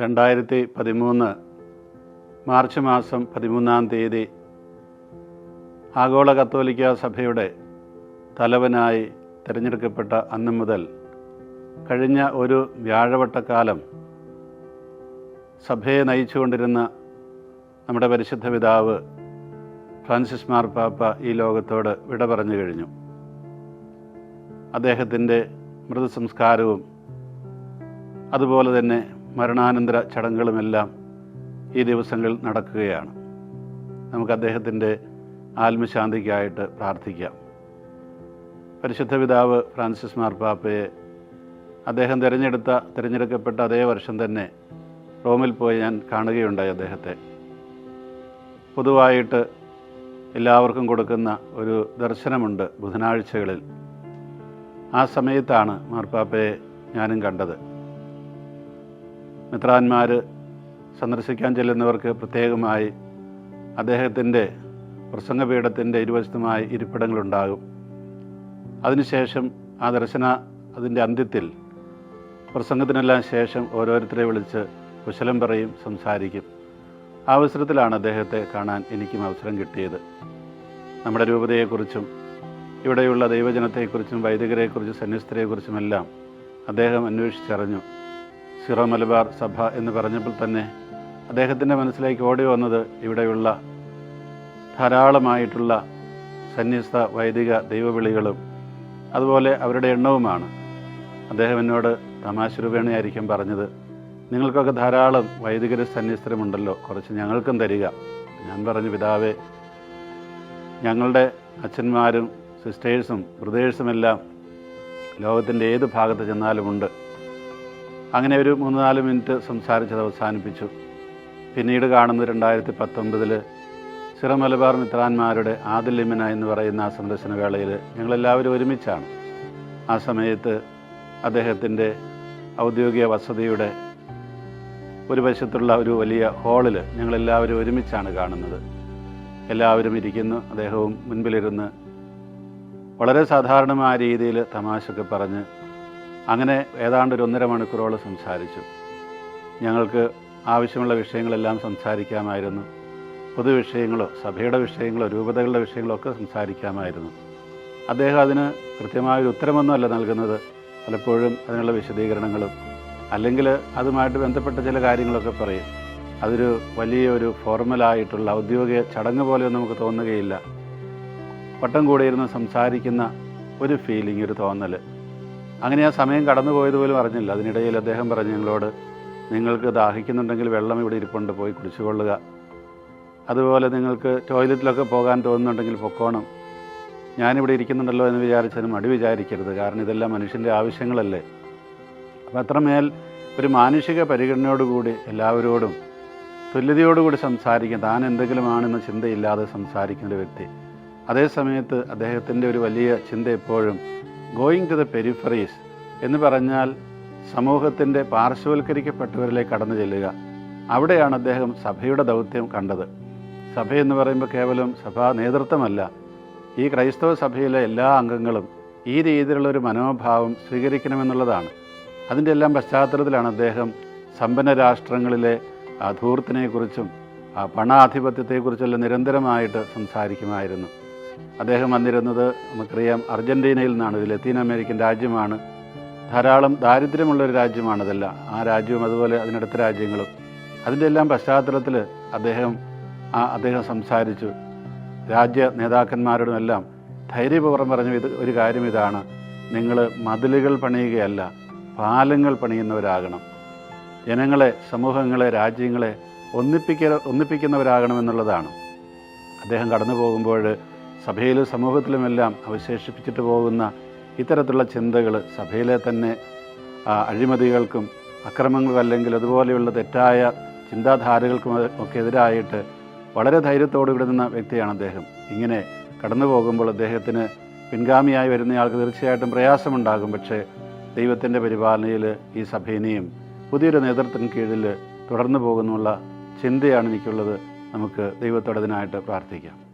രണ്ടായിരത്തി പതിമൂന്ന് മാർച്ച് മാസം പതിമൂന്നാം തീയതി ആഗോള കത്തോലിക്ക സഭയുടെ തലവനായി തിരഞ്ഞെടുക്കപ്പെട്ട അന്നു മുതൽ കഴിഞ്ഞ ഒരു വ്യാഴവട്ടക്കാലം സഭയെ നയിച്ചുകൊണ്ടിരുന്ന നമ്മുടെ പരിശുദ്ധ പിതാവ് ഫ്രാൻസിസ് മാർപ്പാപ്പ ഈ ലോകത്തോട് വിട പറഞ്ഞു കഴിഞ്ഞു. അദ്ദേഹത്തിന്റെ മൃതസംസ്കാരവും അതുപോലെ തന്നെ മരണാനന്തര ചടങ്ങുകളുമെല്ലാം ഈ ദിവസങ്ങളിൽ നടക്കുകയാണ്. നമുക്ക് അദ്ദേഹത്തിന്റെ ആത്മശാന്തിക്കായിട്ട് പ്രാർത്ഥിക്കാം. പരിശുദ്ധ പിതാവ് ഫ്രാൻസിസ് മാർപ്പാപ്പയെ അദ്ദേഹം തിരഞ്ഞെടുത്ത തിരഞ്ഞെടുക്കപ്പെട്ട അതേ വർഷം തന്നെ റോമിൽ പോയി ഞാൻ കാണുകയുണ്ടായി അദ്ദേഹത്തെ. പൊതുവായിട്ട് എല്ലാവർക്കും കൊടുക്കുന്ന ഒരു ദർശനമുണ്ട് ബുധനാഴ്ചകളിൽ. ആ സമയത്താണ് മാർപ്പാപ്പയെ ഞാനും കണ്ടത്. മിത്രാന്മാർ സന്ദർശിക്കാൻ ചെല്ലുന്നവർക്ക് പ്രത്യേകമായി അദ്ദേഹത്തിന്റെ പ്രസംഗപീഠത്തിന്റെ ഇരുവശത്തുമായി ഇരിപ്പിടങ്ങളുണ്ടാകും. അതിനുശേഷം ആ ദർശന അതിന്റെ അന്ത്യത്തിൽ പ്രസംഗത്തിനെല്ലാം ശേഷം ഓരോരുത്തരെ വിളിച്ച് കുശലം പറയും സംസാരിക്കും. ആ അവസരത്തിലാണ് അദ്ദേഹത്തെ കാണാൻ എനിക്കും അവസരം കിട്ടിയത്. നമ്മുടെ രൂപതയെക്കുറിച്ചും ഇവിടെയുള്ള ദൈവജനത്തെക്കുറിച്ചും വൈദികരെക്കുറിച്ചും സന്യസ്തരെക്കുറിച്ചുമെല്ലാം അദ്ദേഹം അന്വേഷിച്ചറിഞ്ഞു. സിറോ മലബാർ സഭ എന്ന് പറഞ്ഞപ്പോൾ തന്നെ അദ്ദേഹത്തിന്റെ മനസ്സിലേക്ക് ഓടി വന്നത് ഇവിടെയുള്ള ധാരാളമായിട്ടുള്ള സന്യസ്ത വൈദിക ദൈവവിളികളും അതുപോലെ അവരുടെ എണ്ണവുമാണ്. അദ്ദേഹം എന്നോട് തമാശ രൂപേണയായിരിക്കും പറഞ്ഞത്. നിങ്ങൾക്കൊക്കെ ധാരാളം വൈദികര സന്യസ്തരമുണ്ടല്ലോ കുറച്ച് ഞങ്ങൾക്കും തരിക. ഞാൻ പറഞ്ഞു പിതാവേ ഞങ്ങളുടെ അച്ഛന്മാരും സിസ്റ്റേഴ്സും ബ്രദേഴ്സുമെല്ലാം ലോകത്തിന്റെ ഏത് ഭാഗത്ത് ചെന്നാലുമുണ്ട് അങ്ങനെ ഒരു മൂന്ന് നാല് മിനിറ്റ് സംസാരിച്ചത് അവസാനിപ്പിച്ചു. പിന്നീട് കാണുന്നത് രണ്ടായിരത്തി പത്തൊമ്പതിൽ സിറ മലബാർ മിത്രാന്മാരുടെ ആദിലിമിന എന്ന് പറയുന്ന ആ സന്ദർശന വേളയിൽ ഞങ്ങളെല്ലാവരും ഒരുമിച്ചാണ്. ആ സമയത്ത് അദ്ദേഹത്തിന്റെ ഔദ്യോഗിക വസതിയുടെ ഒരു വശത്തുള്ള ഒരു വലിയ ഹാളിൽ ഞങ്ങളെല്ലാവരും ഒരുമിച്ചാണ് കാണുന്നത്. എല്ലാവരും ഇരിക്കുന്നു അദ്ദേഹവും മുൻപിലിരുന്ന് വളരെ സാധാരണമായ രീതിയിൽ തമാശയൊക്കെ പറഞ്ഞ് അങ്ങനെ ഏതാണ്ട് ഒരു ഒന്നര മണിക്കൂറോളം സംസാരിച്ചു. ഞങ്ങൾക്ക് ആവശ്യമുള്ള വിഷയങ്ങളെല്ലാം സംസാരിക്കാമായിരുന്നു. പൊതുവിഷയങ്ങളോ സഭയുടെ വിഷയങ്ങളോ രൂപതകളുടെ വിഷയങ്ങളോ ഒക്കെ സംസാരിക്കാമായിരുന്നു. അദ്ദേഹം അതിന് കൃത്യമായൊരു ഉത്തരമൊന്നുമല്ല നൽകുന്നത്. പലപ്പോഴും അതിനുള്ള വിശദീകരണങ്ങളും അല്ലെങ്കിൽ അതുമായിട്ട് ബന്ധപ്പെട്ട ചില കാര്യങ്ങളൊക്കെ പറയും. അതൊരു വലിയ ഒരു ഫോർമലായിട്ടുള്ള ഔദ്യോഗിക ചടങ്ങ് പോലെ നമുക്ക് തോന്നുകയില്ല. വട്ടം കൂടിയിരുന്ന് സംസാരിക്കുന്ന ഒരു ഫീലിംഗ് ഒരു തോന്നൽ അങ്ങനെ ആ സമയം കടന്നു പോയത് പോലും അറിഞ്ഞില്ല. അതിനിടയിൽ അദ്ദേഹം പറഞ്ഞു ഞങ്ങളോട് നിങ്ങൾക്ക് ദാഹിക്കുന്നുണ്ടെങ്കിൽ വെള്ളം ഇവിടെ ഇരിപ്പുണ്ട് പോയി കുടിച്ചുകൊള്ളുക. അതുപോലെ നിങ്ങൾക്ക് ടോയ്ലറ്റിലൊക്കെ പോകാൻ തോന്നുന്നുണ്ടെങ്കിൽ പൊക്കോണം. ഞാനിവിടെ ഇരിക്കുന്നുണ്ടല്ലോ എന്ന് വിചാരിച്ചതിന് മടി വിചാരിക്കരുത്. കാരണം ഇതെല്ലാം മനുഷ്യന്റെ ആവശ്യങ്ങളല്ലേ. അപ്പം അത്രമേൽ ഒരു മാനുഷിക പരിഗണനയോടുകൂടി എല്ലാവരോടും തുല്യതയോടുകൂടി സംസാരിക്കും താൻ എന്തെങ്കിലുമാണെന്ന ചിന്തയില്ലാതെ സംസാരിക്കുന്ന ഒരു വ്യക്തി. അതേസമയത്ത് അദ്ദേഹത്തിന്റെ ഒരു വലിയ ചിന്ത എപ്പോഴും ഗോയിങ് ടു ദ പെരിഫറീസ് എന്ന് പറഞ്ഞാൽ സമൂഹത്തിന്റെ പാർശ്വവൽക്കരിക്കപ്പെട്ടവരിലേക്ക് കടന്നു ചെല്ലുക. അവിടെയാണ് അദ്ദേഹം സഭയുടെ ദൗത്യം കണ്ടത്. സഭ എന്ന് പറയുമ്പോൾ കേവലം സഭാ നേതൃത്വമല്ല. ഈ ക്രൈസ്തവ സഭയിലെ എല്ലാ അംഗങ്ങളും ഈ രീതിയിലുള്ള ഒരു മനോഭാവം സ്വീകരിക്കണമെന്നുള്ളതാണ്. അതിന്റെ എല്ലാം പശ്ചാത്തലത്തിലാണ് അദ്ദേഹം സമ്പന്ന രാഷ്ട്രങ്ങളിലെ ധൂർത്തിനെക്കുറിച്ചും പണാധിപത്യത്തെക്കുറിച്ചെല്ലാം നിരന്തരമായിട്ട് സംസാരിക്കുമായിരുന്നു. അദ്ദേഹം വന്നിരുന്നത് നമുക്കറിയാം അർജന്റീനയിൽ നിന്നാണ്. ഒരു ലത്തീൻ അമേരിക്കൻ രാജ്യമാണ്. ധാരാളം ദാരിദ്ര്യമുള്ളൊരു രാജ്യമാണതല്ല. ആ രാജ്യവും അതുപോലെ അതിനടുത്ത രാജ്യങ്ങളും. അതിന്റെ എല്ലാം പശ്ചാത്തലത്തിൽ അദ്ദേഹം ആ അദ്ദേഹം സംസാരിച്ചു. രാജ്യ നേതാക്കന്മാരോടുമെല്ലാം ധൈര്യപൂർവം പറഞ്ഞ ഇത് ഒരു കാര്യം ഇതാണ്. നിങ്ങൾ മതിലുകൾ പണിയുകയല്ല പാലങ്ങൾ പണിയുന്നവരാകണം. ജനങ്ങളെ സമൂഹങ്ങളെ രാജ്യങ്ങളെ ഒന്നിപ്പിക്ക ഒന്നിപ്പിക്കുന്നവരാകണമെന്നുള്ളതാണ്. അദ്ദേഹം കടന്നു പോകുമ്പോൾ സഭയിലും സമൂഹത്തിലുമെല്ലാം അവശേഷിപ്പിച്ചിട്ട് പോകുന്ന ഇത്തരത്തിലുള്ള ചിന്തകൾ സഭയിലെ തന്നെ അഴിമതികൾക്കും അക്രമങ്ങൾക്കും അല്ലെങ്കിൽ അതുപോലെയുള്ള തെറ്റായ ചിന്താധാരകൾക്കും ഒക്കെ എതിരായിട്ട് വളരെ ധൈര്യത്തോട് വിടുന്ന വ്യക്തിയാണ് അദ്ദേഹം. ഇങ്ങനെ കടന്നു പോകുമ്പോൾ അദ്ദേഹത്തിന് പിൻഗാമിയായി വരുന്നയാൾക്ക് തീർച്ചയായിട്ടും പ്രയാസമുണ്ടാകും. പക്ഷേ ദൈവത്തിന്റെ പരിപാലനയിൽ ഈ സഭേനെയും പുതിയൊരു നേതൃത്വത്തിന് കീഴിൽ തുടർന്നു പോകുന്നുള്ള ചിന്തയാണ് എനിക്കുള്ളത്. നമുക്ക് ദൈവത്തോടതിനായിട്ട് പ്രാർത്ഥിക്കാം.